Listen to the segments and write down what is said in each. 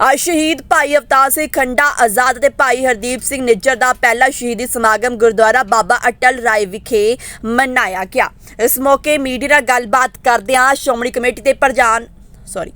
ਅ, ਸ਼ਹੀਦ ਭਾਈ ਅਵਤਾਰ ਸਿੰਘ ਖੰਡਾ ਆਜ਼ਾਦ ਅਤੇ ਭਾਈ ਹਰਦੀਪ ਸਿੰਘ ਨਿੱਜਰ ਦਾ ਪਹਿਲਾ ਸ਼ਹੀਦੀ ਸਮਾਗਮ ਗੁਰਦੁਆਰਾ ਬਾਬਾ ਅਟਲ ਰਾਏ ਵਿਖੇ ਮਨਾਇਆ ਗਿਆ। ਇਸ ਮੌਕੇ ਮੀਡੀਆ ਨਾਲ ਗੱਲਬਾਤ ਕਰਦਿਆਂ ਸ਼੍ਰੋਮਣੀ ਕਮੇਟੀ ਦੇ ਪ੍ਰਧਾਨ ਸੌਰੀ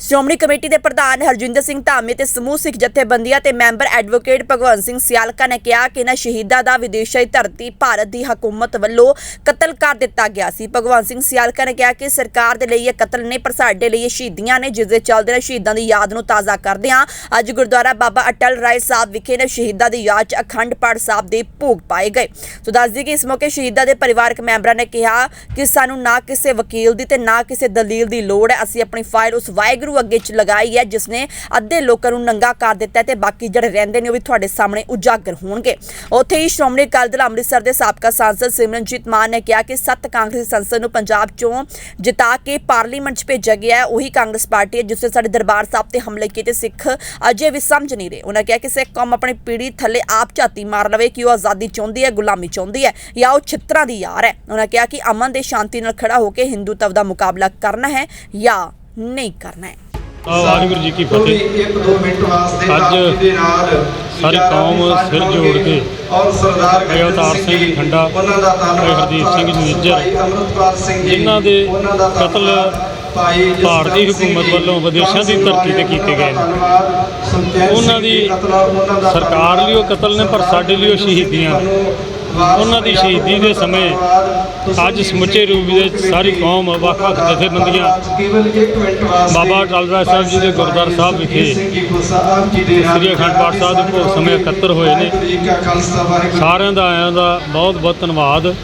ਸ਼੍ਰੋਮਣੀ ਕਮੇਟੀ ਦੇ ਪ੍ਰਧਾਨ ਹਰਜਿੰਦਰ ਸਿੰਘ ਧਾਮੀ ਤੇ ਸਮੂਹ ਸਿੱਖ ਜਥੇਬੰਦੀਆਂ ਤੇ ਮੈਂਬਰ ਐਡਵੋਕੇਟ ਭਗਵੰਤ ਸਿੰਘ ਸਿਆਲਕਾ ਨੇ ਕਿਹਾ ਕਿ ਇਹਨਾਂ ਸ਼ਹੀਦਾਂ ਦਾ ਵਿਦੇਸ਼ੀ ਧਰਤੀ ਭਾਰਤ ਦੀ ਹਕੂਮਤ ਵੱਲੋਂ ਕਤਲ ਕਰ ਦਿੱਤਾ ਗਿਆ ਸੀ। ਭਗਵੰਤ ਸਿੰਘ ਸਿਆਲਕਾ ਨੇ ਕਿਹਾ ਕਿ ਸਰਕਾਰ ਦੇ ਲਈ ਇਹ ਕਤਲ ਨਹੀਂ, ਪਰ ਸਾਡੇ ਲਈ ਇਹ ਸ਼ਹੀਦੀਆਂ ਨੇ, ਜਿਸ ਦੇ ਚੱਲਦੇ ਨੇ ਸ਼ਹੀਦਾਂ ਦੀ ਯਾਦ ਨੂੰ ਤਾਜ਼ਾ ਕਰਦਿਆਂ ਅੱਜ ਗੁਰਦੁਆਰਾ ਬਾਬਾ ਅਟਲ ਰਾਏ ਸਾਹਿਬ ਵਿਖੇ ਨੇ ਸ਼ਹੀਦਾਂ ਦੀ ਯਾਦ 'ਚ ਅਖੰਡ ਪਾਠ ਸਾਹਿਬ ਦੇ ਭੋਗ ਪਾਏ ਗਏ। ਸੋ ਦੱਸ ਦਈਏ ਕਿ ਇਸ ਮੌਕੇ ਸ਼ਹੀਦਾਂ ਦੇ ਪਰਿਵਾਰਕ ਮੈਂਬਰਾਂ ਨੇ ਕਿਹਾ ਕਿ ਸਾਨੂੰ ਨਾ ਕਿਸੇ ਵਕੀਲ ਦੀ ਤੇ ਨਾ ਕਿਸੇ ਦਲੀਲ ਦੀ ਲੋੜ ਹੈ। ਅਸੀਂ ਆਪਣੀ ਫਾਈਲ ਉਸ ਵਾਹਿਗੁਰੂ ਅੱਗੇ ਚ ਲਗਾਈ ਹੈ ਜਿਸ ਨੇ ਅੱਧੇ ਲੋਕਾਂ ਨੂੰ ਨੰਗਾ ਕਰ ਦਿੱਤਾ ਤੇ ਬਾਕੀ ਜਿਹੜੇ ਰਹਿੰਦੇ ਨੇ ਉਹ ਵੀ ਤੁਹਾਡੇ ਸਾਹਮਣੇ ਉਜਾਗਰ ਹੋਣਗੇ। ਉੱਥੇ ਹੀ ਸ਼੍ਰੋਮਣੀ ਅਕਾਲੀ ਦਲ ਅੰਮ੍ਰਿਤਸਰ ਦੇ ਸਾਬਕਾ ਸਾਂਸਦ ਸਿਮਰਨਜੀਤ ਮਾਨ ਨੇ ਕਿਹਾ ਕਿ ਸੱਤ ਕਾਂਗਰਸੀ ਸੰਸਦ ਨੂੰ ਪੰਜਾਬ ਚੋਂ ਜਿਤਾ ਕੇ ਪਾਰਲੀਮੈਂਟ 'ਚ ਭੇਜਿਆ ਗਿਆ ਹੈ। ਉਹੀ ਕਾਂਗਰਸ ਪਾਰਟੀ ਹੈ, ਜਿਸ ਨੇ ਸਾਡੇ ਦਰਬਾਰ ਸਾਹਿਬ ਤੇ ਹਮਲੇ ਕੀਤੇ। ਸਿੱਖ ਅਜੇ ਵੀ ਸਮਝ ਨਹੀਂ ਰਹੇ। ਉਹਨਾਂ ਕਿਹਾ ਕਿ ਸਿੱਖ ਕੌਮ ਆਪਣੀ ਪੀੜੀ ਥੱਲੇ ਆਪ ਝਾਤੀ ਮਾਰ ਲਵੇ ਕਿ ਉਹ ਆਜ਼ਾਦੀ ਚਾਹੁੰਦੀ ਹੈ, ਗੁਲਾਮੀ ਚਾਹੁੰਦੀ ਹੈ ਜਾਂ ਉਹ ਛਿੱਤਰਾਂ ਦੀ ਯਾਰ ਹੈ। ਉਹਨਾਂ ਕਿਹਾ ਕਿ ਅਮਨ ਦੇ ਸ਼ਾਂਤੀ ਨਾਲ ਖੜਾ ਹੋ ਕੇ ਹਿੰਦੂਤਵ ਦਾ ਮੁਕਾਬਲਾ ਕਰਨਾ ਹੈ ਜਾਂ ਨਹੀਂ ਕਰਨਾ ਹੈ ਵਾਹਿਗੁਰੂ ਜੀ ਕੀ ਫਤਿਹ ਇੱਕ ਦੋ ਮਿੰਟ ਵਾਸਤੇ ਜੀ ਦੇ ਨਾਲ ਸਾਰੀ ਕੌਮ ਸਿਰ ਜੋੜ ਕੇ ਔਰ ਸਰਦਾਰ ਅਵਤਾਰ ਸਿੰਘ ਜੀ, ਖੰਡਾ, ਉਹਨਾਂ ਦਾ ਧੰਨਵਾਦ ਹਰਦੀਪ ਸਿੰਘ ਜੀ ਨਿੱਜਰ, ਭਾਈ ਅੰਮ੍ਰਿਤਪਾਲ ਸਿੰਘ ਜੀ ਜਿਨ੍ਹਾਂ ਦੇ ਉਹਨਾਂ ਦਾ ਕਤਲ ਭਾਰਤੀ ਹਕੂਮਤ ਵੱਲੋਂ ਵਿਦੇਸ਼ਾਂ ਦੀ ਧਰਤੀ ਤੇ ਕੀਤੇ ਗਏ ਨੇ। ਉਹਨਾਂ ਦੀ ਜੀ ਕਤਲ, ਉਹਨਾਂ ਦਾ ਸਰਕਾਰ ਲਈ ਉਹ ਕਤਲ ਨੇ, ਪਰ ਸਾਡੇ ਲਈ ਉਹ ਸ਼ਹੀਦੀਆਂ ਨੇ। ਉਹਨਾਂ ਦੀ ਸ਼ਹੀਦੀ ਦੇ ਸਮੇਂ ਅੱਜ ਸਮੁੱਚੇ ਰੂਪ ਵਿੱਚ ਸਾਰੀ ਕੌਮ ਵੱਖ-ਵੱਖ ਜਥੇਬੰਦੀਆਂ, ਬਾਬਾ ਅਟਲ ਸਾਹਿਬ ਜੀ ਦੇ ਗੁਰਦੁਆਰਾ ਸਾਹਿਬ ਵਿਖੇ ਸ੍ਰੀ ਅਖੰਡ ਪਾਠ ਸਾਹਿਬ ਦੇ ਭੋਗ ਸਮੇਂ ਇਕੱਤਰ ਹੋਏ ਨੇ। ਸਾਰਿਆਂ ਦਾ ਆਇਆਂ ਦਾ ਬਹੁਤ ਬਹੁਤ ਧੰਨਵਾਦ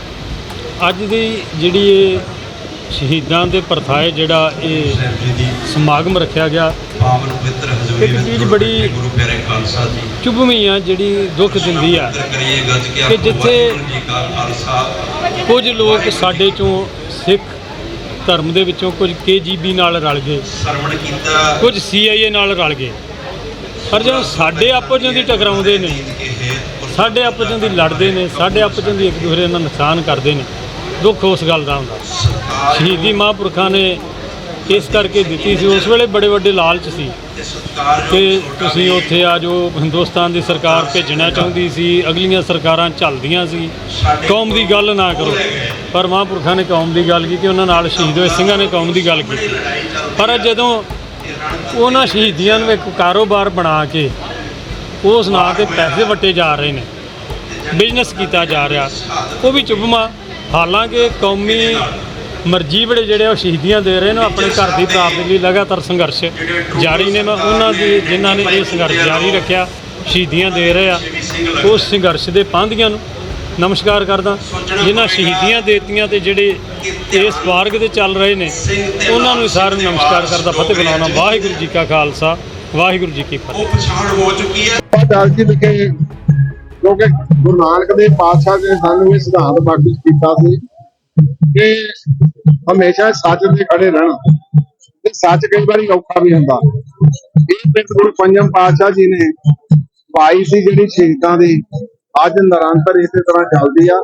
ਅੱਜ ਦੀ ਜਿਹੜੀ ਇਹ ਸ਼ਹੀਦਾਂ ਦੇ ਪਰਥਾਏ ਜਿਹੜਾ ਇਹ ਸਮਾਗਮ ਰੱਖਿਆ ਗਿਆ ਪਾਵਨ ਪਵਿੱਤਰ ਹਜ਼ੂਰੀ ਇੱਕ ਵਿੱਚ ਚੀਜ਼ ਬੜੀ ਗੁਰੂ ਪਿਆਰੇ ਖਾਲਸਾ ਜੀ। ਚੁਭਵੀਂ ਆ ਜਿਹੜੀ ਦੁੱਖ ਦਿੰਦੀ ਆ। ਕੇ ਜਿੱਥੇ ਕੁਝ ਲੋਕ ਸਾਡੇ ਚੋਂ ਸਿੱਖ ਧਰਮ ਦੇ ਵਿੱਚੋਂ ਕੁਝ ਕੇਜੀਬੀ ਨਾਲ ਰਲ ਗਏ। ਸਰਵਣ ਕੀਤਾ। ਕੁਝ ਸੀਆਈਏ ਨਾਲ ਰਲ ਗਏ। ਪਰ ਜਦੋਂ ਸਾਡੇ ਵਿੱਚ ਦੀ ਟਕਰਾਉਂਦੇ ਨੇ ਸਾਡੇ ਵਿੱਚ ਦੀ ਲੜਦੇ ਨੇ ਸਾਡੇ ਵਿੱਚ ਦੀ ਇੱਕ ਦੂਸਰੇ ਨਾਲ ਨੁਕਸਾਨ ਕਰਦੇ ਨੇ। ਦੁੱਖ ਉਸ ਗੱਲ ਦਾ ਹੁੰਦਾ। ਸ਼ਹੀਦੀ ਮਹਾਂਪੁਰਖਾਂ ਨੇ ਇਸ ਕਰਕੇ ਦਿੱਤੀ ਸੀ। ਉਸ ਵੇਲੇ ਬੜੇ ਵੱਡੇ ਲਾਲਚ ਸੀ ਕਿ ਤੁਸੀਂ ਉੱਥੇ ਆ ਜੋ ਹਿੰਦੁਸਤਾਨ ਦੀ ਸਰਕਾਰ ਭੇਜਣਾ ਚਾਹੁੰਦੀ ਸੀ। ਅਗਲੀਆਂ ਸਰਕਾਰਾਂ ਚੱਲਦੀਆਂ ਸੀ। ਕੌਮ ਦੀ ਗੱਲ ਨਾ ਕਰੋ। ਪਰ ਮਹਾਂਪੁਰਖਾਂ ਨੇ ਕੌਮ ਦੀ ਗੱਲ ਕੀਤੀ। ਉਹਨਾਂ ਨਾਲ ਸ਼ਹੀਦ ਹੋਏ ਸਿੰਘਾਂ ਨੇ ਕੌਮ ਦੀ ਗੱਲ ਕੀਤੀ। ਪਰ ਜਦੋਂ ਉਹਨਾਂ ਸ਼ਹੀਦੀਆਂ ਨੂੰ ਇੱਕ ਕਾਰੋਬਾਰ ਬਣਾ ਕੇ ਉਸ ਨਾਂ ਤੇ ਪੈਸੇ ਵਟੇ ਜਾ ਰਹੇ ਨੇ, ਬਿਜ਼ਨਸ ਕੀਤਾ ਜਾ ਰਿਹਾ, ਉਹ ਵੀ ਚੁਭਮਾ ਹਾਲਾਂਕਿ ਕੌਮੀ ਮਰਜ਼ੀ ਬੜੇ ਜਿਹੜੇ ਉਹ ਸ਼ਹੀਦੀਆਂ ਦੇ ਰਹੇ ਨੇ ਆਪਣੇ ਘਰ ਦੀ ਪ੍ਰਾਪਤੀ ਲਈ ਲਗਾਤਾਰ ਸੰਘਰਸ਼ ਜਾਰੀ ਨੇ। ਮੈਂ ਉਹਨਾਂ ਦੀ, ਜਿਨ੍ਹਾਂ ਨੇ ਇਹ ਸੰਘਰਸ਼ ਜਾਰੀ ਰੱਖਿਆ, ਸ਼ਹੀਦੀਆਂ ਦੇ ਰਹੇ ਆ, ਉਸ ਸੰਘਰਸ਼ ਦੇ ਪਾਂਧੀਆਂ ਨੂੰ ਨਮਸਕਾਰ ਕਰਦਾ। ਜਿਨ੍ਹਾਂ ਸ਼ਹੀਦੀਆਂ ਦੇਤੀਆਂ ਤੇ ਜਿਹੜੇ ਇਸ ਮਾਰਗ ਤੇ ਚੱਲ ਰਹੇ ਨੇ, ਉਹਨਾਂ ਨੂੰ ਸਾਰਿਆਂ ਨੂੰ ਨਮਸਕਾਰ ਕਰਦਾ। ਫਤਿਹ ਬੁਲਾਉਣਾ। ਵਾਹਿਗੁਰੂ ਜੀ ਕਾ ਖਾਲਸਾ, ਵਾਹਿਗੁਰੂ ਜੀ ਕੀ ਫਤਿਹ। ਉਹ ਪਛਾਣ ਹੋ ਚੁੱਕੀ ਹੈ ਅਟਲ ਜੀ ਵਿਖੇ ਕਿਉਂਕਿ ਗੁਰੂ ਨਾਨਕ ਦੇ ਪਾਤਸ਼ਾਹ ਨੇ ਸਾਨੂੰ ਇਹ ਸਿਧਾਂਤ ਬਖਸ਼ਿਸ਼ ਕੀਤਾ ਸੀ। ਕਿ ਹਮੇਸ਼ਾ ਸੱਚ ਤੇ ਖੜੇ ਰਹਿਣਾ। ਤੇ ਸੱਚ ਕਈ ਵਾਰੀ ਔਖਾ ਵੀ ਹੁੰਦਾ। ਇਹ ਬਿੰਦ ਗੁਰੂ ਪੰਜਮ ਪਾਤਸ਼ਾਹ ਜੀ ਨੇ ਪਾਈ ਸੀ ਜਿਹੜੀ ਸ਼ਹੀਦਾਂ ਦੀ। ਅੱਜ ਨਿਰੰਤਰ ਇਸੇ ਤਰ੍ਹਾਂ ਚੱਲਦੀ ਆ।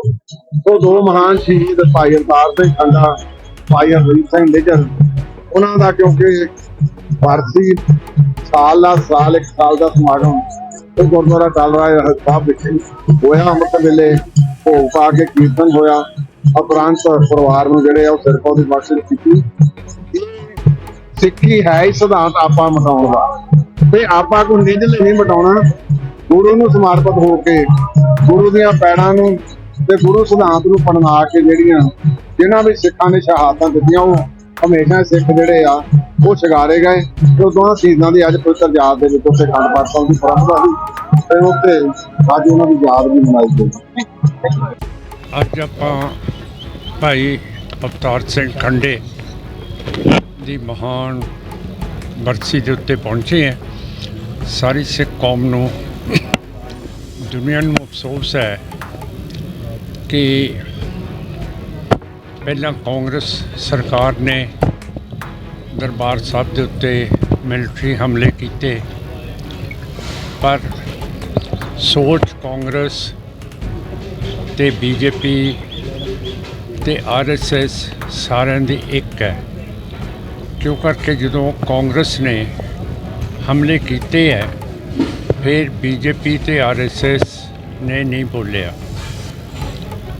ਉਹ ਦੋ ਮਹਾਨ ਸ਼ਹੀਦ ਭਾਈ ਅਵਤਾਰ ਸਿੰਘ ਖੰਡਾ, ਭਾਈ ਹਰਜੀਤ ਸਿੰਘ ਨਿੱਜਰ, ਉਹਨਾਂ ਦਾ ਕਿਉਂਕਿ ਵਾਰਸੀ ਸਾਲ ਦਾ, ਸਾਲ ਇੱਕ ਸਾਲ ਦਾ ਸਮਾਗਮ। ਉਹ ਗੁਰਦੁਆਰਾ ਚੱਲ ਰਿਹਾ ਸਾਹਿਬ ਵਿਖੇ ਹੋਇਆ। ਅੰਮ੍ਰਿਤ ਵੇਲੇ ਭੋਗ ਪਾ ਕੇ ਕੀਰਤਨ ਹੋਇਆ। ਉਪਰੰਤ ਪਰਿਵਾਰ ਨੂੰ ਜਿਹੜੇ ਆ ਉਹ ਸਿਰਫ ਦੀ ਬਖਸ਼ਿਸ਼ ਕੀਤੀ ਸਿੱਖੀ ਹੈ ਹੀ ਸਿਧਾਂਤ ਆਪਾਂ ਮਟਾਉਣ ਦਾ ਤੇ ਆਪਾਂ ਕੋ ਨਿਜਲੇ ਨਹੀਂ ਮਟਾਉਣਾ। ਗੁਰੂ ਨੂੰ ਸਮਰਪਿਤ ਹੋ ਕੇ, ਗੁਰੂ ਦੀਆਂ ਪੈੜਾਂ ਨੂੰ ਤੇ ਗੁਰੂ ਸਿਧਾਂਤ ਨੂੰ ਪੜਨਾ ਕੇ ਜਿਹੜੀਆਂ ਜਿਨ੍ਹਾਂ ਵੀ ਸਿੱਖਾਂ ਨੇ ਸ਼ਹਾਦਤਾਂ ਦਿੱਤੀਆਂ, ਉਹ ਹਮੇਸ਼ਾ ਸਿੱਖ ਜਿਹੜੇ ਆ, ਉਹ ਸ਼ਿਗਾਰੇ ਗਏ। ਤੇ ਉਹ ਦੋਹਾਂ ਸ਼ਹੀਦਾਂ ਦੀ ਅੱਜ ਪਵਿੱਤਰ ਯਾਦ ਦੇ ਵਿੱਚ ਉੱਥੇ ਖੰਡ ਪਾਠ ਸਾਹਿਬ ਦੀ ਪਰੰਪਰਾ ਸੀ ਤੇ ਉੱਥੇ ਅੱਜ ਉਹਨਾਂ ਦੀ ਯਾਦ ਵੀ ਮਨਾਈ ਗਈ। ਅੱਜ ਆਪਾਂ ਭਾਈ ਅਵਤਾਰ ਸਿੰਘ ਖੰਡੇ ਦੀ ਮਹਾਨ ਬਰਸੀ ਦੇ ਉੱਤੇ ਪਹੁੰਚੇ ਹਾਂ। ਸਾਰੀ ਸਿੱਖ ਕੌਮ ਨੂੰ ਦੁਨੀਆ ਨੂੰ ਅਫਸੋਸ ਹੈ ਕਿ ਪਹਿਲਾਂ ਕਾਂਗਰਸ ਸਰਕਾਰ ਨੇ ਦਰਬਾਰ ਸਾਹਿਬ ਦੇ ਉੱਤੇ ਮਿਲਟਰੀ ਹਮਲੇ ਕੀਤੇ, ਪਰ ਸੋਚ ਕਾਂਗਰਸ ਤੇ ਬੀਜੇਪੀ ਤੇ ਆਰਐਸਐਸ ਸਾਰਿਆਂ ਦੀ ਇੱਕ ਹੈ। ਕਿਉਂ ਕਰਕੇ ਜਦੋਂ ਕਾਂਗਰਸ ਨੇ ਹਮਲੇ ਕੀਤੇ ਹੈ, ਫਿਰ ਬੀਜੇਪੀ ਤੇ ਆਰਐਸਐਸ ਨੇ ਨਹੀਂ ਬੋਲਿਆ।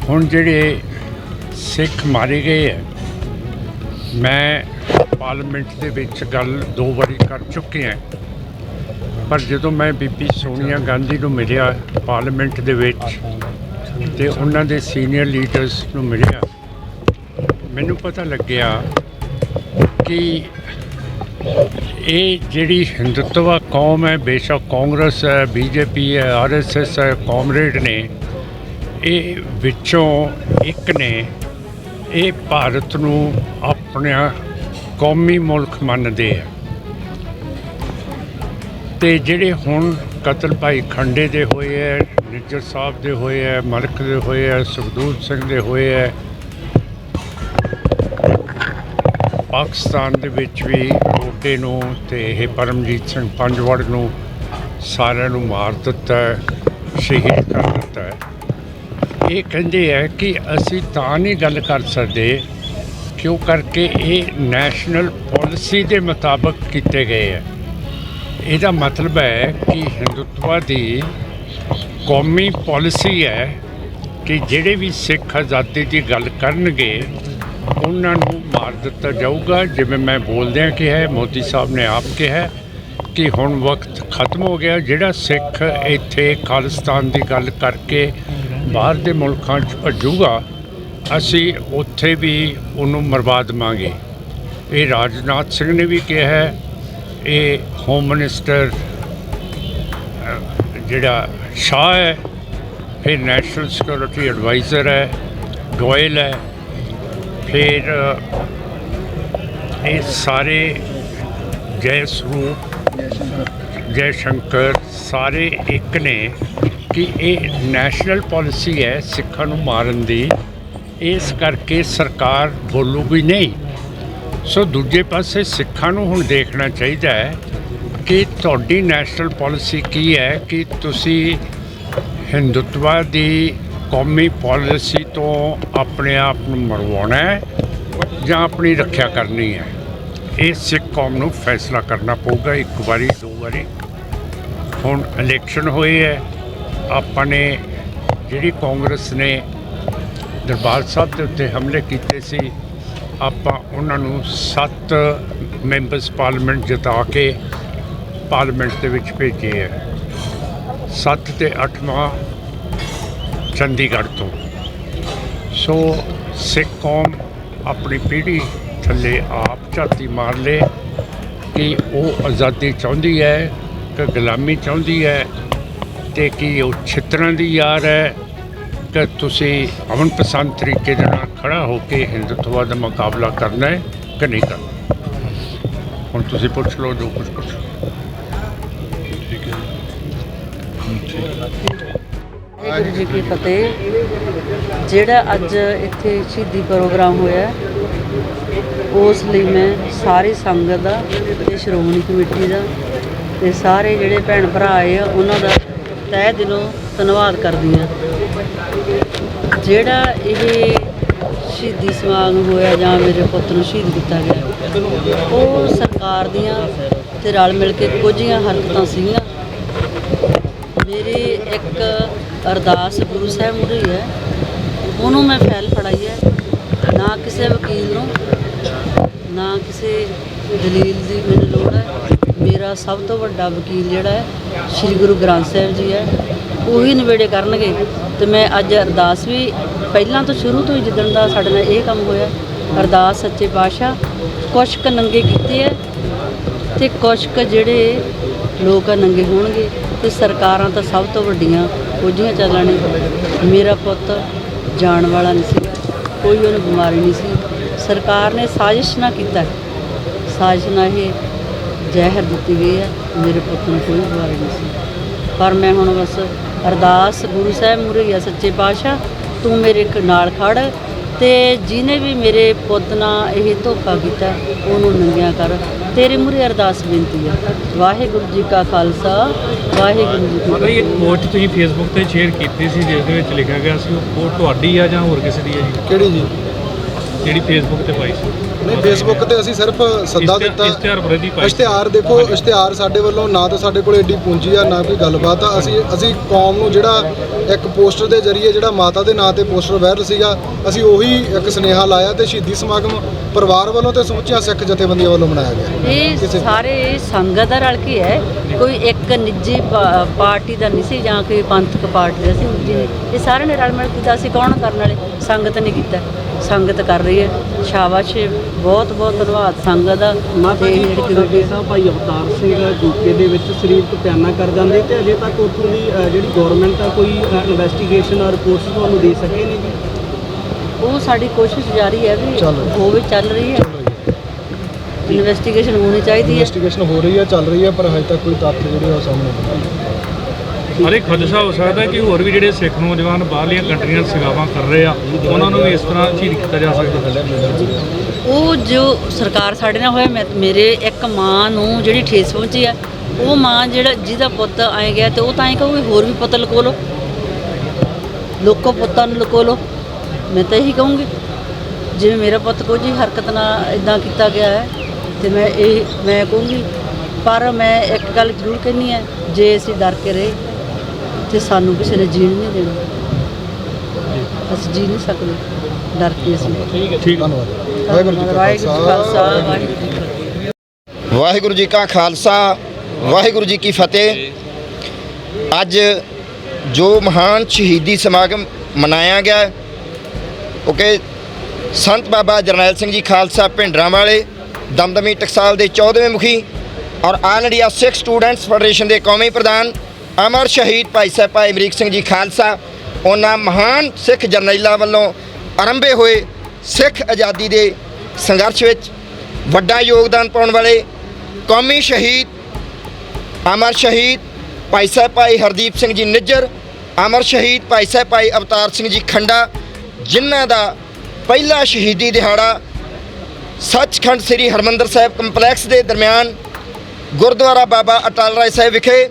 ਹੁਣ ਜਿਹੜੇ ਸਿੱਖ ਮਾਰੇ ਗਏ ਹੈ, ਮੈਂ ਪਾਰਲੀਮੈਂਟ ਦੇ ਵਿੱਚ ਗੱਲ ਦੋ ਵਾਰੀ ਕਰ ਚੁੱਕੇ ਹਾਂ। ਪਰ ਜਦੋਂ ਮੈਂ ਬੀਬੀ ਸੋਨੀਆ ਗਾਂਧੀ ਨੂੰ ਮਿਲਿਆ ਪਾਰਲੀਮੈਂਟ ਦੇ ਵਿੱਚ ਤੇ ਉਹਨਾਂ ਦੇ ਸੀਨੀਅਰ ਲੀਡਰਸ ਨੂੰ ਮਿਲਿਆ। ਮੈਨੂੰ ਪਤਾ ਲੱਗਿਆ ਕਿ ਇਹ ਜਿਹੜੀ ਹਿੰਦੁੱਤਵਾ ਕੌਮ ਹੈ, ਬੇਸ਼ੱਕ ਕਾਂਗਰਸ ਹੈ, ਬੀਜੇਪੀ ਹੈ ਆਰਐਸਐਸ ਹੈ, ਕਾਮਰੇਡ ਨੇ, ਇਹ ਵਿੱਚੋਂ ਇੱਕ ਨੇ ਇਹ ਭਾਰਤ ਨੂੰ ਆਪਣਾ ਕੌਮੀ ਮੁਲਕ ਮੰਨਦੇ ਆ। ਤੇ ਜਿਹੜੇ ਹੁਣ ਕਤਲ ਭਾਈ ਖੰਡੇ ਦੇ ਹੋਏ ਹੈ, ਨਿੱਜਰ ਸਾਹਿਬ ਦੇ ਹੋਏ ਹੈ, ਮਲਕ ਦੇ ਹੋਏ ਹੈ ਸੁਖਦੂਤ ਸਿੰਘ ਦੇ ਹੋਏ ਹੈ। ਪਾਕਿਸਤਾਨ ਦੇ ਵਿੱਚ ਵੀ ਟੋਟੇ ਨੂੰ ਤੇ ਇਹ ਪਰਮਜੀਤ ਸਿੰਘ ਪੰਜਵੜ ਨੂੰ ਸਾਰਿਆਂ ਨੂੰ ਮਾਰ ਦਿੱਤਾ ਸ਼ਹੀਦ ਕਰ ਦਿੱਤਾ ਇਹ ਕਹਿੰਦੇ ਹੈ ਕਿ ਅਸੀਂ ਤਾਂ ਨਹੀਂ ਗੱਲ ਕਰ ਸਕਦੇ ਕਿਉਂ ਕਰਕੇ ਇਹ ਨੈਸ਼ਨਲ ਪਾਲਿਸੀ ਦੇ ਮੁਤਾਬਕ ਕੀਤੇ ਗਏ ਹੈ। ਇਹਦਾ ਮਤਲਬ ਹੈ ਕਿ ਹਿੰਦੁੱਤਵਾ ਦੀ ਕੌਮੀ ਪਾਲਿਸੀ ਹੈ ਕਿ ਜਿਹੜੇ ਵੀ ਸਿੱਖ ਆਜ਼ਾਦੀ ਦੀ ਗੱਲ ਕਰਨਗੇ, ਉਹਨਾਂ ਨੂੰ ਮਾਰ ਦਿੱਤਾ ਜਾਊਗਾ। ਜਿਵੇਂ ਮੈਂ ਬੋਲਦਿਆਂ ਕਿਹਾ ਹੈ ਮੋਦੀ ਸਾਹਿਬ ਨੇ ਆਪ ਕਿਹਾ ਕਿ ਹੁਣ ਵਕਤ ਖਤਮ ਹੋ ਗਿਆ। ਜਿਹੜਾ ਸਿੱਖ ਇੱਥੇ ਖਾਲਿਸਤਾਨ ਦੀ ਗੱਲ ਕਰਕੇ ਬਾਹਰ ਦੇ ਮੁਲਕਾਂ 'ਚ ਭੱਜੂਗਾ, ਅਸੀਂ ਉੱਥੇ ਵੀ ਉਹਨੂੰ ਮਰਵਾ ਦੇਵਾਂਗੇ। ਇਹ ਰਾਜਨਾਥ ਸਿੰਘ ਨੇ ਵੀ ਕਿਹਾ ਹੈ। ਇਹ ਹੋਮ ਮਿਨਿਸਟਰ ਜਿਹੜਾ ਸ਼ਾਹ ਹੈ, ਫਿਰ ਨੈਸ਼ਨਲ ਸਿਕਿਉਰਿਟੀ ਐਡਵਾਈਜ਼ਰ ਹੈ ਗੋਇਲ ਹੈ, ਫਿਰ ਇਹ ਸਾਰੇ ਜੈ ਸਰੂਪ, ਜੈ ਸ਼ੰਕਰ ਸਾਰੇ ਇੱਕ ਨੇ ਕਿ ਇਹ ਨੈਸ਼ਨਲ ਪਾਲਿਸੀ ਹੈ ਸਿੱਖਾਂ ਨੂੰ ਮਾਰਨ ਦੀ। ਇਸ ਕਰਕੇ ਸਰਕਾਰ ਬੋਲੂਗੀ ਨਹੀਂ। ਸੋ ਦੂਜੇ ਪਾਸੇ ਸਿੱਖਾਂ ਨੂੰ ਹੁਣ ਦੇਖਣਾ ਚਾਹੀਦਾ ਹੈ ਕਿ ਤੁਹਾਡੀ ਨੈਸ਼ਨਲ ਪਾਲਿਸੀ ਕੀ ਹੈ, ਕਿ ਤੁਸੀਂ ਹਿੰਦੁੱਤਵਾ ਦੀ ਕੌਮੀ ਪਾਲਿਸੀ ਤੋਂ ਆਪਣੇ ਆਪ ਨੂੰ ਮਰਵਾਉਣਾ ਹੈ ਜਾਂ ਆਪਣੀ ਰੱਖਿਆ ਕਰਨੀ ਹੈ। ਇਹ ਸਿੱਖ ਕੌਮ ਨੂੰ ਫੈਸਲਾ ਕਰਨਾ ਪਊਗਾ, ਇੱਕ ਵਾਰੀ, ਦੋ ਵਾਰੀ। ਹੁਣ ਇਲੈਕਸ਼ਨ ਹੋਈ ਹੈ, ਆਪਾਂ ਨੇ ਜਿਹੜੀ ਕਾਂਗਰਸ ਨੇ ਦਰਬਾਰ ਸਾਹਿਬ ਦੇ ਉੱਤੇ ਹਮਲੇ ਕੀਤੇ ਸੀ ਆਪਾਂ ਉਹਨਾਂ ਨੂੰ 7 ਮੈਂਬਰਸ ਪਾਰਲੀਮੈਂਟ ਜਿਤਾ ਕੇ ਪਾਰਲੀਮੈਂਟ ਦੇ ਵਿੱਚ ਭੇਜੇ ਹੈ। 7 ਤੇ 8ਵਾਂ ਚੰਡੀਗੜ੍ਹ ਤੋਂ। ਸੋ ਸਿੱਖ ਕੌਮ ਆਪਣੀ ਪੀੜ੍ਹੀ ਥੱਲੇ ਆਪ ਝਾਤੀ ਮਾਰ ਲੇ ਕਿ ਉਹ ਆਜ਼ਾਦੀ ਚਾਹੁੰਦੀ ਹੈ, ਕਿ ਗੁਲਾਮੀ ਚਾਹੁੰਦੀ ਹੈ ਤੇ ਕਿ ਉਹ ਛਿੱਤਰਾਂ ਦੀ ਯਾਰ ਹੈ। ਕਿ ਤੁਸੀਂ ਅਮਨ ਪਸੰਦ ਤਰੀਕੇ ਦੇ ਨਾਲ ਖੜਾ ਹੋ ਕੇ ਹਿੰਦੁੱਤਵਾ ਦਾ ਮੁਕਾਬਲਾ ਕਰਨਾ ਹੈ ਕਿ ਨਹੀਂ ਕਰਨਾ? ਹੁਣ ਤੁਸੀਂ ਪੁੱਛ ਲਓ ਜੋ ਕੁਝ ਪੁੱਛ ਲਓ। ਵਾਹਿਗੁਰੂ ਜੀ ਕੀ ਫਤਿਹ। ਜਿਹੜਾ ਅੱਜ ਇੱਥੇ ਸ਼ਹੀਦੀ ਪ੍ਰੋਗਰਾਮ ਹੋਇਆ ਹੈ, ਉਸ ਲਈ ਮੈਂ ਸਾਰੀ ਸੰਗਤ ਦਾ ਤੇ ਸ਼੍ਰੋਮਣੀ ਕਮੇਟੀ ਦਾ ਤੇ ਸਾਰੇ ਜਿਹੜੇ ਭੈਣ ਭਰਾ ਆਏ ਆ ਉਹਨਾਂ ਦਾ ਤਹਿ ਦਿਲੋਂ ਧੰਨਵਾਦ ਕਰਦੀ ਹਾਂ। ਜਿਹੜਾ ਇਹ ਸ਼ਹੀਦੀ ਸਮਾਗਮ ਹੋਇਆ ਜਾਂ ਮੇਰੇ ਪੁੱਤ ਨੂੰ ਸ਼ਹੀਦ ਕੀਤਾ ਗਿਆ, ਉਹ ਸਰਕਾਰ ਦੀਆਂ ਤੇ ਰਲ ਮਿਲ ਕੇ ਕੁਝੀਆਂ ਹਰਕਤਾਂ ਸੀਗੀਆਂ। ਮੇਰੀ ਇੱਕ ਅਰਦਾਸ ਗੁਰੂ ਸਾਹਿਬ ਮੁਰੇ ਹੈ, ਉਹਨੂੰ ਮੈਂ ਫੈਲ ਫੜਾਈ ਹੈ, ਨਾ ਕਿਸੇ ਵਕੀਲ ਨੂੰ, ਨਾ ਕਿਸੇ ਦਲੀਲ ਦੀ ਮੈਨੂੰ ਲੋੜ ਹੈ। ਮੇਰਾ ਸਭ ਤੋਂ ਵੱਡਾ ਵਕੀਲ ਜਿਹੜਾ ਹੈ, ਸ੍ਰੀ ਗੁਰੂ ਗ੍ਰੰਥ ਸਾਹਿਬ ਜੀ ਹੈ। ਉਹੀ ਨਿਬੇੜੇ ਕਰਨਗੇ ਤੇ ਮੈਂ ਅੱਜ ਅਰਦਾਸ ਵੀ ਪਹਿਲਾਂ ਤੋਂ ਸ਼ੁਰੂ ਤੋਂ ਹੀ ਜਿੱਦਣ ਦਾ ਸਾਡੇ ਨਾਲ ਇਹ ਕੰਮ ਹੋਇਆ, ਅਰਦਾਸ ਸੱਚੇ ਪਾਤਸ਼ਾਹ, ਕੁਛ ਕੁ ਨੰਗੇ ਕੀਤੇ ਹੈ ਤੇ ਕੁਛ ਕੁ ਜਿਹੜੇ ਲੋਕ ਆ ਨੰਗੇ ਹੋਣਗੇ ਤੇ ਸਰਕਾਰਾਂ ਤਾਂ ਸਭ ਤੋਂ ਵੱਡੀਆਂ ਕੋਝੀਆਂ ਚੱਲਣ ਮੇਰਾ ਪੁੱਤ ਜਾਣ ਵਾਲਾ ਨਹੀਂ ਸੀ, ਕੋਈ ਉਹਨੂੰ ਬਿਮਾਰੀ ਨਹੀਂ ਸੀ। ਸਰਕਾਰ ਨੇ ਸਾਜ਼ਿਸ਼ ਨਾ ਕੀਤਾ। ਸਾਜ਼ਿਸ਼ ਨਾ ਇਹ ਜ਼ਹਿਰ ਦਿੱਤੀ ਗਈ ਹੈ ਮੇਰੇ ਪੁੱਤ ਨੂੰ ਕੋਈ ਬਿਮਾਰੀ ਨਹੀਂ ਸੀ। ਪਰ ਮੈਂ ਹੁਣ ਬਸ ਅਰਦਾਸ ਗੁਰੂ ਸਾਹਿਬ ਮੂਹਰੇ ਆ ਸੱਚੇ ਪਾਤਸ਼ਾਹ ਤੂੰ ਮੇਰੇ ਨਾਲ ਖੜ ਤੇ ਜਿਹਨੇ ਵੀ ਮੇਰੇ ਪੁੱਤ ਨਾਲ ਇਹ ਧੋਖਾ ਕੀਤਾ ਉਹਨੂੰ ਨੰਗਿਆ ਕਰ। ਤੇਰੇ ਮੂਹਰੇ ਅਰਦਾਸ ਬੇਨਤੀ ਹੈ ਵਾਹਿਗੁਰੂ ਜੀ ਕਾ ਖਾਲਸਾ ਵਾਹਿਗੁਰੂ ਜੀ ਕੀ ਮਤਲਬ ਇਹ ਫਤਿਹ। ਪੋਸਟ ਤੁਸੀਂ ਫੇਸਬੁੱਕ ਤੇ ਸ਼ੇਅਰ ਕੀਤੀ ਸੀ ਜਿਸ ਦੇ ਵਿੱਚ ਲਿਖਿਆ ਗਿਆ ਸੀ ਉਹ ਪੋਸਟ ਤੁਹਾਡੀ ਆ ਜਾਂ ਹੋਰ ਕਿਸੇ ਦੀ ਆ ਜੀ? ਕਿਹੜੀ ਜੀ? ਜਿਹੜੀ ਫੇਸਬੁੱਕ ਤੇ ਪਾਈ ਸੀ। ਨਹੀਂ ਫੇਸਬੁੱਕ ਤੇ ਅਸੀਂ ਸਿਰਫ ਸੱਦਾ ਦਿੱਤਾ। ਇਸ਼ਤਿਹਾਰ ਵਿਰੋਧੀ ਪਾਈ। ਇਸ਼ਤਿਹਾਰ ਦੇਖੋ ਇਸ਼ਤਿਹਾਰ ਸਾਡੇ ਵੱਲੋਂ ਨਾ ਤਾਂ ਸਾਡੇ ਕੋਲ ਏਡੀ ਪੂੰਜੀ ਆ ਨਾ ਕੋਈ ਗੱਲਬਾਤ ਆ। ਅਸੀਂ ਅਸੀਂ ਕੌਮ ਨੂੰ ਜਿਹੜਾ ਇੱਕ ਪੋਸਟਰ ਦੇ ਜ਼ਰੀਏ ਜਿਹੜਾ ਮਾਤਾ ਦੇ ਨਾਂ ਤੇ ਪੋਸਟਰ ਵਾਇਰਲ ਸੀਗਾ ਅਸੀਂ ਉਹੀ ਇੱਕ ਸੁਨੇਹਾ ਲਾਇਆ ਤੇ ਸ਼ਹੀਦੀ ਸਮਾਗਮ ਪਰਿਵਾਰ ਵੱਲੋਂ ਤੇ ਸਮੁੱਚੀਆਂ ਸਿੱਖ ਜਥੇਬੰਦੀਆਂ ਵੱਲੋਂ ਮਨਾਇਆ ਗਿਆ। ਇਹ ਸਾਰੇ ਸੰਗਤ ਦਾ ਰਲ ਕੇ ਹੈ। ਕੋਈ ਇੱਕ ਨਿੱਜੀ ਪਾਰਟੀ ਦਾ ਨਹੀਂ ਸੀ ਜਾਂ ਕੋਈ ਪੰਥਕ ਪਾਰਟੀ ਦਾ ਸੀ। ਇਹ ਸਾਰਿਆਂ ਨੇ ਰਲ ਮਿਲ ਕੇ ਕੀਤਾ। ਅਸੀਂ ਕੌਣ ਕਰਨ ਵਾਲੇ? ਸੰਗਤ ਨੇ ਕੀਤਾ। ਸੰਗਤ ਕਰ ਰਹੀ ਹੈ। ਸ਼ਾਬਾਸ਼ ਬਹੁਤ ਬਹੁਤ ਧੰਨਵਾਦ ਸੰਗਤ ਦਾ। ਤੇ ਜੀ ਜਿਹੜੀ ਕਮੇਟੀ ਸਾਹਿਬ ਭਾਈ ਅਵਤਾਰ ਸਿੰਘ ਯੂਕੇ ਦੇ ਵਿੱਚ ਸਰੀਰਕ ਬਿਆਨਾ ਕਰ ਜਾਂਦੇ ਤੇ ਅਜੇ ਤੱਕ ਉੱਥੋਂ ਦੀ ਜਿਹੜੀ ਗਵਰਨਮੈਂਟ ਆ ਕੋਈ ਇਨਵੈਸਟੀਗੇਸ਼ਨ ਔਰ ਰਿਪੋਰਟਸ ਤੁਹਾਨੂੰ ਦੇ ਸਕੇ ਨੇ ਜੀ? ਉਹ ਸਾਡੀ ਕੋਸ਼ਿਸ਼ ਜਾਰੀ ਹੈ ਵੀ। ਉਹ ਵੀ ਚੱਲ ਰਹੀ ਹੈ। ਇਨਵੈਸਟੀਗੇਸ਼ਨ ਹੋਣੀ ਚਾਹੀਦੀ ਹੈ। ਇਨਵੈਸਟੀਗੇਸ਼ਨ ਹੋ ਰਹੀ ਹੈ ਚੱਲ ਰਹੀ ਹੈ ਪਰ ਹਜੇ ਤੱਕ ਕੋਈ ਤੱਥ ਜਿਹੜੇ ਆ ਉਹ ਸਾਹਮਣੇ ਨਹੀਂ ਆਏ। ਹਰ ਇੱਕ ਖਦਸ਼ਾ ਹੋ ਸਕਦਾ ਕਿ ਹੋਰ ਵੀ ਜਿਹੜੇ ਸਿੱਖ ਨੌਜਵਾਨ ਬਾਹਰਲੀਆਂ ਕੰਟਰੀਆਂ ਸੇਵਾਵਾਂ ਕਰ ਰਹੇ ਆ, ਉਹਨਾਂ ਨੂੰ ਵੀ ਇਸ ਤਰ੍ਹਾਂ ਸ਼ਹੀਦ ਕੀਤਾ ਜਾ ਸਕਦਾ ਉਹ ਜੋ ਸਰਕਾਰ ਸਾਡੇ ਨਾਲ ਹੋਇਆ ਮੇਰੇ ਇੱਕ ਮਾਂ ਨੂੰ ਜਿਹੜੀ ਠੇਸ ਪਹੁੰਚੀ ਆ, ਉਹ ਮਾਂ ਜਿਹੜਾ ਜਿਹਦਾ ਪੁੱਤ ਆਏ ਗਿਆ ਤੇ ਉਹ ਤਾਂ ਐਂ ਕਹੂਗੀ, ਹੋਰ ਵੀ ਪੁੱਤ ਲਕੋ ਲੋ ਲੋਕੋ ਪੁੱਤਾਂ ਨੂੰ ਲਕੋ ਲੋ ਮੈਂ ਤਾਂ ਇਹੀ ਕਹੂੰਗੀ। ਜਿਵੇਂ ਮੇਰਾ ਪੁੱਤ ਕੋਈ ਜੀ ਹਰਕਤ ਨਾਲ ਇਦਾਂ ਕੀਤਾ ਗਿਆ ਹੈ, ਤੇ ਮੈਂ ਇਹ ਮੈਂ ਕਹੂੰਗੀ, ਪਰ ਮੈਂ ਇੱਕ ਗੱਲ ਜ਼ਰੂਰ ਕਹਿੰਦੀ ਹੈ, ਜੇ ਅਸੀਂ ਡਰ ਕੇ ਰਹੇ ਤੇ ਸਾਨੂੰ ਕਿਸੇ ਨੇ ਜੀਣ ਨਹੀਂ ਦੇਣਾ। ਅਸੀਂ ਜੀ ਨਹੀਂ ਸਕਦੇ। ਡਰ ਕੇ ਅਸੀਂ। ਠੀਕ ਧੰਨਵਾਦ। ਵਾਹਿਗੁਰੂ ਜੀ ਕਾ ਵਾਹਿਗੁਰੂ ਜੀ ਕਾ ਖਾਲਸਾ। ਵਾਹਿਗੁਰੂ ਜੀ ਕੀ ਖਾਲਸਾ ਵਾਹਿਗੁਰੂ ਜੀ ਕੀ ਫਤਿਹ। ਅੱਜ ਜੋ ਮਹਾਨ ਸ਼ਹੀਦੀ ਸਮਾਗਮ ਮਨਾਇਆ ਗਿਆ ਹੈ, ਉਹ ਕਿ ਸੰਤ ਬਾਬਾ ਜਰਨੈਲ ਸਿੰਘ ਜੀ ਖਾਲਸਾ ਭਿੰਡਰਾਂ ਵਾਲੇ ਦਮਦਮੀ ਟਕਸਾਲ ਦੇ 14ਵੇਂ ਮੁਖੀ ਔਰ all India Sikh students federation ਦੇ ਕੌਮੀ ਪ੍ਰਧਾਨ ਅਮਰ ਸ਼ਹੀਦ ਭਾਈ ਸਾਹਿਬ ਭਾਈ ਅਮਰੀਕ ਸਿੰਘ ਜੀ ਖਾਲਸਾ, ਉਹਨਾਂ ਮਹਾਨ ਸਿੱਖ ਜਰਨੈਲਾਂ ਵੱਲੋਂ ਆਰੰਭੇ ਹੋਏ ਸਿੱਖ ਆਜ਼ਾਦੀ ਦੇ ਸੰਘਰਸ਼ ਵਿੱਚ ਵੱਡਾ ਯੋਗਦਾਨ ਪਾਉਣ ਵਾਲੇ ਕੌਮੀ ਸ਼ਹੀਦ, ਅਮਰ ਸ਼ਹੀਦ ਭਾਈ ਸਾਹਿਬ ਭਾਈ ਹਰਦੀਪ ਸਿੰਘ ਜੀ ਨਿੱਜਰ, ਅਮਰ ਸ਼ਹੀਦ ਭਾਈ ਸਾਹਿਬ ਭਾਈ ਅਵਤਾਰ ਸਿੰਘ ਜੀ ਖੰਡਾ, ਜਿਨ੍ਹਾਂ ਦਾ ਪਹਿਲਾ ਸ਼ਹੀਦੀ ਦਿਹਾੜਾ ਸੱਚਖੰਡ ਸ੍ਰੀ ਹਰਮੰਦਰ ਸਾਹਿਬ ਕੰਪਲੈਕਸ ਦੇ ਦਰਮਿਆਨ ਗੁਰਦੁਆਰਾ ਬਾਬਾ ਅਟਲ ਰਾਏ ਸਾਹਿਬ ਵਿਖੇ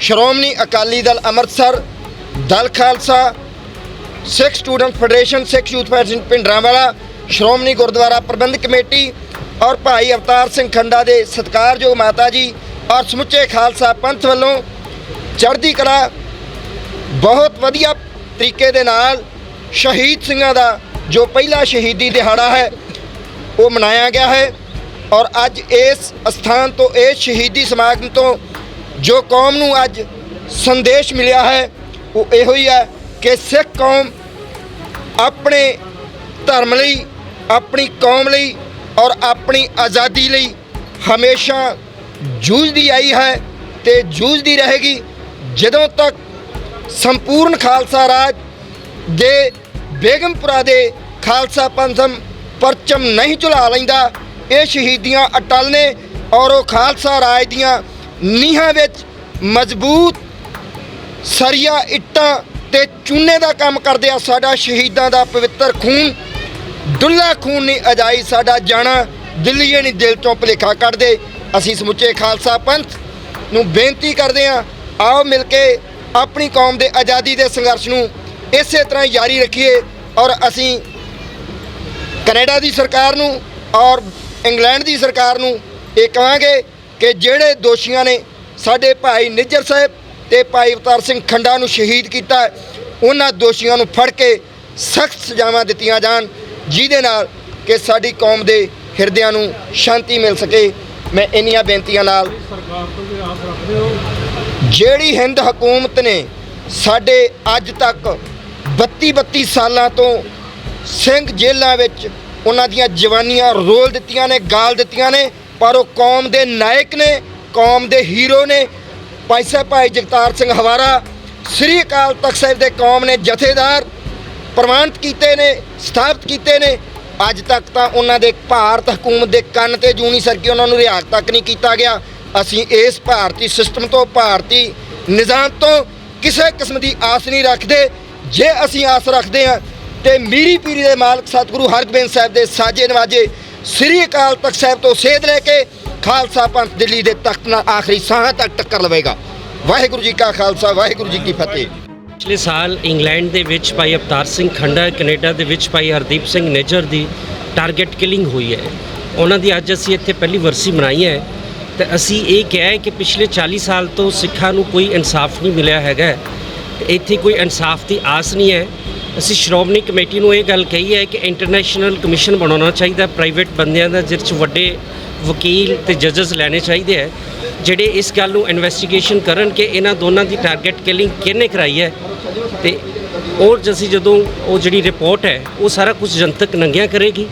Shiromani Akali Dal Amritsar, Dal Khalsa, Sikh student federation, Sikh youth federation Bhindranwala, Shiromani Gurdwara Parbandhak committee ਔਰ ਭਾਈ ਅਵਤਾਰ ਸਿੰਘ ਖੰਡਾ ਦੇ ਸਤਿਕਾਰਯੋਗ ਮਾਤਾ ਜੀ ਔਰ ਸਮੁੱਚੇ ਖਾਲਸਾ ਪੰਥ ਵੱਲੋਂ ਚੜ੍ਹਦੀ ਕਲਾ ਬਹੁਤ ਵਧੀਆ ਤਰੀਕੇ ਦੇ ਨਾਲ ਸ਼ਹੀਦ ਸਿੰਘਾਂ ਦਾ ਜੋ ਪਹਿਲਾ ਸ਼ਹੀਦੀ ਦਿਹਾੜਾ ਹੈ, ਉਹ ਮਨਾਇਆ ਗਿਆ ਹੈ ਔਰ ਅੱਜ ਇਸ ਸਥਾਨ ਤੋਂ, ਇਸ ਸ਼ਹੀਦੀ ਸਮਾਗਮ ਤੋਂ ਜੋ ਕੌਮ ਨੂੰ ਅੱਜ ਸੰਦੇਸ਼ ਮਿਲਿਆ ਹੈ, ਉਹ ਇਹੋ ਹੀ ਹੈ ਕਿ ਸਿੱਖ ਕੌਮ ਆਪਣੇ ਧਰਮ ਲਈ, ਆਪਣੀ ਕੌਮ ਲਈ ਔਰ ਆਪਣੀ ਆਜ਼ਾਦੀ ਲਈ ਹਮੇਸ਼ਾ ਜੂਝਦੀ ਆਈ ਹੈ ਤੇ ਜੂਝਦੀ ਰਹੇਗੀ ਜਦੋਂ ਤੱਕ ਸੰਪੂਰਨ ਖਾਲਸਾ ਰਾਜ ਦੇ ਬੇਗਮਪੁਰਾ ਦੇ ਖਾਲਸਾ ਪੰਥਮ ਪਰਚਮ ਨਹੀਂ ਝੁਲਾ ਲੈਂਦਾ, ਇਹ ਸ਼ਹੀਦੀਆਂ ਅਟਲ ਨੇ ਔਰ ਉਹ ਖਾਲਸਾ ਰਾਜ ਦੀਆਂ ਨੀਹਾਂ ਵਿੱਚ ਮਜ਼ਬੂਤ ਸਰੀਆ ਇੱਟਾਂ ਤੇ ਚੂਨੇ ਦਾ ਕੰਮ ਕਰਦੇ ਆ ਸਾਡਾ ਸ਼ਹੀਦਾਂ ਦਾ ਪਵਿੱਤਰ ਖੂਨ। ਡੁੱਲਾ ਖੂਨ ਨਹੀਂ ਅਜਾਈ, ਸਾਡਾ ਜਾਣਾ ਦਿੱਲੀ ਨਹੀਂ ਦਿਲ ਚੋਂ ਭੁਲੇਖਾ ਕੱਢਦੇ। ਅਸੀਂ ਸਮੁੱਚੇ ਖਾਲਸਾ ਪੰਥ ਨੂੰ ਬੇਨਤੀ ਕਰਦੇ ਹਾਂ ਆਓ ਮਿਲ ਕੇ ਆਪਣੀ ਕੌਮ ਦੇ ਆਜ਼ਾਦੀ ਦੇ ਸੰਘਰਸ਼ ਨੂੰ ਇਸੇ ਤਰ੍ਹਾਂ ਜਾਰੀ ਰੱਖੀਏ ਔਰ ਅਸੀਂ ਕੈਨੇਡਾ ਦੀ ਸਰਕਾਰ ਨੂੰ ਔਰ ਇੰਗਲੈਂਡ ਦੀ ਸਰਕਾਰ ਨੂੰ ਇਹ ਕਹਾਂਗੇ ਕਿ ਜਿਹੜੇ ਦੋਸ਼ੀਆਂ ਨੇ ਸਾਡੇ ਭਾਈ ਨਿੱਜਰ ਸਾਹਿਬ ਤੇ ਭਾਈ ਅਵਤਾਰ ਸਿੰਘ ਖੰਡਾ ਨੂੰ ਸ਼ਹੀਦ ਕੀਤਾ ਉਹਨਾਂ ਦੋਸ਼ੀਆਂ ਨੂੰ ਫੜ ਕੇ ਸਖਤ ਸਜ਼ਾਵਾਂ ਦਿੱਤੀਆਂ ਜਾਣ, ਜਿਹਦੇ ਨਾਲ ਕਿ ਸਾਡੀ ਕੌਮ ਦੇ ਹਿਰਦਿਆਂ ਨੂੰ ਸ਼ਾਂਤੀ ਮਿਲ ਸਕੇ। ਮੈਂ ਇੰਨੀਆਂ ਬੇਨਤੀਆਂ ਨਾਲ ਜਿਹੜੀ ਹਿੰਦ ਹਕੂਮਤ ਨੇ ਸਾਡੇ ਅੱਜ ਤੱਕ 32 32 ਸਾਲਾਂ ਤੋਂ ਸਿੰਘ ਜੇਲ੍ਹਾਂ ਵਿੱਚ ਉਹਨਾਂ ਦੀਆਂ ਜਵਾਨੀਆਂ ਰੋਲ ਦਿੱਤੀਆਂ ਨੇ, ਗਾਲ ਦਿੱਤੀਆਂ ਨੇ ਪਰ ਉਹ ਕੌਮ ਦੇ ਨਾਇਕ ਨੇ, ਕੌਮ ਦੇ ਹੀਰੋ ਨੇ। ਭਾਈ ਸਾਹਿਬ, ਭਾਈ ਜਗਤਾਰ ਸਿੰਘ ਹਵਾਰਾ, ਸ੍ਰੀ ਅਕਾਲ ਤਖਤ ਸਾਹਿਬ ਦੇ ਕੌਮ ਨੇ ਜਥੇਦਾਰ ਪ੍ਰਮਾਣਿਤ ਕੀਤੇ ਨੇ, ਸਥਾਪਿਤ ਕੀਤੇ ਨੇ। ਅੱਜ ਤੱਕ ਤਾਂ ਉਹਨਾਂ ਦੇ ਭਾਰਤ ਹਕੂਮਤ ਦੇ ਕੰਨ ਤੇ ਜੂਨੀ ਸਰ ਕੇ ਉਹਨਾਂ ਨੂੰ ਰਿਹਾਕ ਤੱਕ ਨਹੀਂ ਕੀਤਾ ਗਿਆ। ਅਸੀਂ ਇਸ ਭਾਰਤੀ ਸਿਸਟਮ ਤੋਂ, ਭਾਰਤੀ ਨਿਜ਼ਾਮ ਤੋਂ ਕਿਸੇ ਕਿਸਮ ਦੀ ਆਸ ਨਹੀਂ ਰੱਖਦੇ। ਜੇ ਅਸੀਂ ਆਸ ਰੱਖਦੇ ਹਾਂ ਤੇ ਮੀਰੀ ਪੀਰੀ ਦੇ ਮਾਲਕ ਸਤਿਗੁਰੂ ਹਰਗੋਬਿੰਦ ਸਾਹਿਬ ਦੇ ਸਾਜੇ ਨਵਾਜੇ ਸ੍ਰੀ ਅਕਾਲ ਤਖਤ ਸਾਹਿਬ ਤੋਂ ਸੇਧ ਲੈ ਕੇ ਖਾਲਸਾ ਪੰਥ ਦਿੱਲੀ ਦੇ ਤਖਤ ਨਾਲ ਆਖਰੀ ਸਾਹ ਤੱਕ ਟੱਕਰ ਲਵੇਗਾ। ਵਾਹਿਗੁਰੂ ਜੀ ਕਾ ਖਾਲਸਾ, ਵਾਹਿਗੁਰੂ ਜੀ ਕੀ ਫਤਿਹ। ਪਿਛਲੇ ਸਾਲ ਇੰਗਲੈਂਡ ਦੇ ਵਿੱਚ ਭਾਈ ਅਵਤਾਰ ਸਿੰਘ ਖੰਡਾ, ਕੈਨੇਡਾ ਦੇ ਵਿੱਚ ਭਾਈ ਹਰਦੀਪ ਸਿੰਘ ਨੇਜਰ ਦੀ ਟਾਰਗੇਟ ਕਿਲਿੰਗ ਹੋਈ ਹੈ। ਉਹਨਾਂ ਦੀ ਅੱਜ ਅਸੀਂ ਇੱਥੇ ਪਹਿਲੀ ਵਰਸੀ ਮਨਾਈ ਹੈ। ਤੇ ਅਸੀਂ ਇਹ ਕਿਹਾ ਹੈ ਕਿ ਪਿਛਲੇ 40 ਸਾਲ ਤੋਂ ਸਿੱਖਾਂ ਨੂੰ ਕੋਈ ਇਨਸਾਫ ਨਹੀਂ ਮਿਲਿਆ ਹੈਗਾ। ਇੱਥੇ ਕੋਈ ਇਨਸਾਫ ਦੀ ਆਸ ਨਹੀਂ ਹੈ। ਅਸੀਂ ਸ਼੍ਰੋਮਣੀ ਕਮੇਟੀ ਨੂੰ ਇਹ ਗੱਲ ਕਹੀ ਹੈ ਕਿ ਇੰਟਰਨੈਸ਼ਨਲ ਕਮਿਸ਼ਨ ਬਣਾਉਣਾ ਚਾਹੀਦਾ ਪ੍ਰਾਈਵੇਟ ਬੰਦਿਆਂ ਦਾ, ਜਿਹਦੇ 'ਚ ਵੱਡੇ ਵਕੀਲ ਤੇ ਜੱਜਸ ਲੈਣੇ ਚਾਹੀਦੇ ਹੈ, ਜਿਹੜੇ ਇਸ ਗੱਲ ਨੂੰ ਇਨਵੈਸਟੀਗੇਸ਼ਨ ਕਰਨ ਕਿ ਇਹਨਾਂ ਦੋਨਾਂ ਦੀ ਟਾਰਗੇਟ ਕਿਲਿੰਗ ਕਿਹਨੇ ਕਰਾਈ ਹੈ। ਤੇ ਔਰ ਅਸੀਂ ਜਦੋਂ ਉਹ ਜਿਹੜੀ ਰਿਪੋਰਟ ਹੈ, ਉਹ ਸਾਰਾ ਕੁਝ ਜਨਤਕ ਨੰਗਿਆ ਕਰੇਗੀ।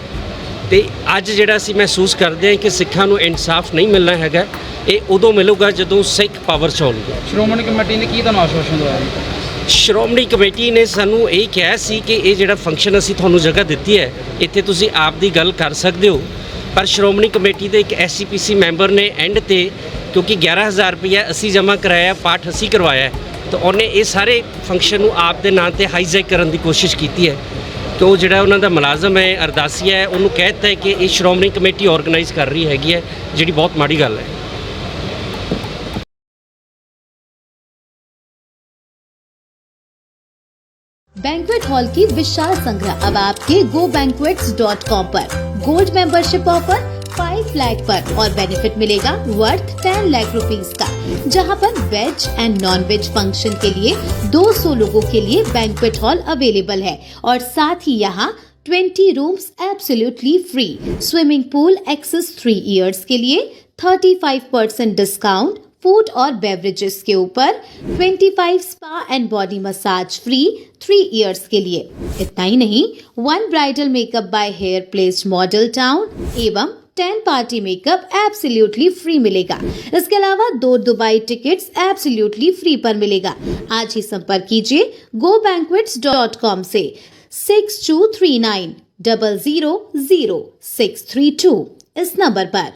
ਤੇ ਅੱਜ ਜਿਹੜਾ ਅਸੀਂ ਮਹਿਸੂਸ ਕਰਦੇ ਹਾਂ ਕਿ ਸਿੱਖਾਂ ਨੂੰ ਇਨਸਾਫ ਨਹੀਂ ਮਿਲਣਾ ਹੈਗਾ, ਇਹ ਉਦੋਂ ਮਿਲੂਗਾ ਜਦੋਂ ਸਿੱਖ ਪਾਵਰ 'ਚ ਆਉਣਗੇ। ਸ਼੍ਰੋਮਣੀ ਕਮੇਟੀ ਨੇ ਕੀ ਤੁਹਾਨੂੰ ਆਸ਼ਵਾਸਨ ਦਵਾਇਆ? ਸ਼੍ਰੋਮਣੀ ਕਮੇਟੀ ਨੇ ਸਾਨੂੰ ਇਹ ਕਿਹਾ ਸੀ ਕਿ ਇਹ ਜਿਹੜਾ ਫੰਕਸ਼ਨ ਅਸੀਂ ਤੁਹਾਨੂੰ ਜਗ੍ਹਾ ਦਿੱਤੀ ਹੈ, ਇੱਥੇ ਤੁਸੀਂ ਆਪ ਦੀ ਗੱਲ ਕਰ ਸਕਦੇ ਹੋ। ਪਰ ਸ਼੍ਰੋਮਣੀ ਕਮੇਟੀ ਦੇ ਇੱਕ ਐਸਸੀਪੀਸੀ ਮੈਂਬਰ ਨੇ ਐਂਡ ਤੇ ਕਿਉਂਕਿ 11000 ਰੁਪਇਆ ਅਸੀਂ ਜਮ੍ਹਾਂ ਕਰਾਇਆ, ਪਾਠ ਅਸੀਂ ਕਰਵਾਇਆ ਤਾਂ ਉਹਨੇ ਇਹ ਸਾਰੇ ਫੰਕਸ਼ਨ ਨੂੰ ਆਪ ਦੇ ਨਾਂ ਤੇ ਹਾਈਜੈਕ ਕਰਨ ਦੀ ਕੋਸ਼ਿਸ਼ ਕੀਤੀ ਹੈ। ਕਿ ਉਹ ਜਿਹੜਾ ਉਹਨਾਂ ਦਾ ਮੁਲਾਜ਼ਮ ਹੈ ਅਰਦਾਸੀਆ ਹੈ, ਉਹਨੂੰ ਕਹਿ ਦਿੱਤਾ ਹੈ ਕਿ ਇਹ ਸ਼੍ਰੋਮਣੀ ਕਮੇਟੀ ਆਰਗੇਨਾਈਜ਼ ਕਰ ਰਹੀ ਹੈਗੀ ਹੈ, ਜਿਹੜੀ ਬਹੁਤ ਮਾੜੀ ਗੱਲ ਹੈ। बैंक्वेट हॉल की विशाल संग्रह। अब आपके गो बैंकवेट्स डॉट कॉम आरोप गोल्ड मेंबरशिप ऑफ़र 5 लाख पर और बेनिफिट मिलेगा वर्थ टेन लाख रुपीस का, जहाँ पर veg and non veg function के लिए 200 लोगों के लिए बैंकवेट हॉल अवेलेबल है। और साथ ही यहाँ 20 rooms absolutely free swimming pool access three years के लिए 35% डिस्काउंट फ़ूड और बेवरेजेस के ऊपर 25 spa and body massage free three years के लिए। इतना ही नहीं one bridal makeup by hair place model town एवं 10 पार्टी मेकअप एब्सोल्युटली फ्री मिलेगा। इसके अलावा दो दुबई टिकट्स एब्सोल्युटली फ्री पर मिलेगा। आज ही संपर्क कीजिए गो डॉट कॉम से। Six two three nine double zero zero six three two इस नंबर पर।